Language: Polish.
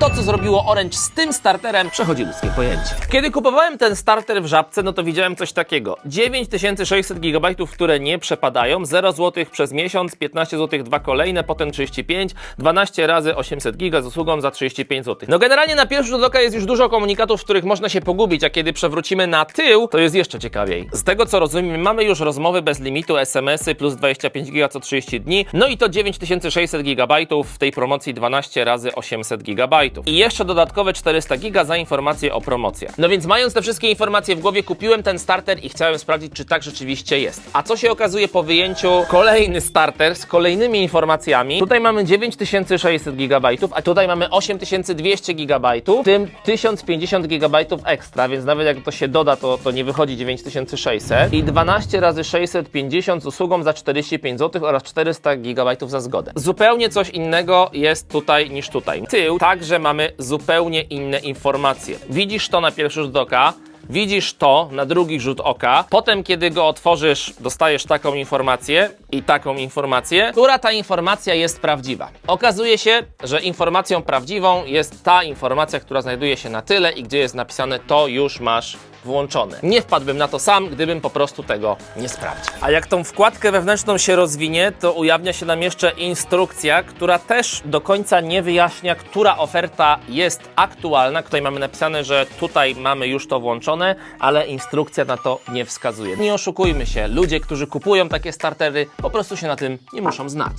To, co zrobiło Orange z tym starterem, przechodzi ludzkie pojęcie. Kiedy kupowałem ten starter w Żabce, no to widziałem coś takiego. 9600 GB, które nie przepadają, 0 zł przez miesiąc, 15 zł dwa kolejne, potem 35, 12 razy 800 GB z usługą za 35 zł. No generalnie na pierwszy rzut oka jest już dużo komunikatów, w których można się pogubić, a kiedy przewrócimy na tył, to jest jeszcze ciekawiej. Z tego co rozumiem, mamy już rozmowy bez limitu, SMS-y plus 25 GB co 30 dni, no i to 9600 GB w tej promocji 12 razy 800 GB. I jeszcze dodatkowe 400 GB za informacje o promocjach. No więc mając te wszystkie informacje w głowie, kupiłem ten starter i chciałem sprawdzić, czy tak rzeczywiście jest. A co się okazuje po wyjęciu? Kolejny starter z kolejnymi informacjami. Tutaj mamy 9600 GB, a tutaj mamy 8200 GB, w tym 1050 GB ekstra, więc nawet jak to się doda, to, to nie wychodzi 9600. I 12 razy 650 z usługą za 45 zł oraz 400 GB za zgodę. Zupełnie coś innego jest tutaj niż tutaj. Tył także mamy zupełnie inne informacje. Widzisz to na pierwszy rzut oka. Widzisz to na drugi rzut oka. Potem, kiedy go otworzysz, dostajesz taką informację i taką informację, która ta informacja jest prawdziwa. Okazuje się, że informacją prawdziwą jest ta informacja, która znajduje się na tyle i gdzie jest napisane to już masz włączone. Nie wpadłbym na to sam, gdybym po prostu tego nie sprawdził. A jak tą wkładkę wewnętrzną się rozwinie, to ujawnia się nam jeszcze instrukcja, która też do końca nie wyjaśnia, która oferta jest aktualna. Tutaj mamy napisane, że tutaj mamy już to włączone, ale instrukcja na to nie wskazuje. Nie oszukujmy się, ludzie, którzy kupują takie startery, po prostu się na tym nie muszą znać.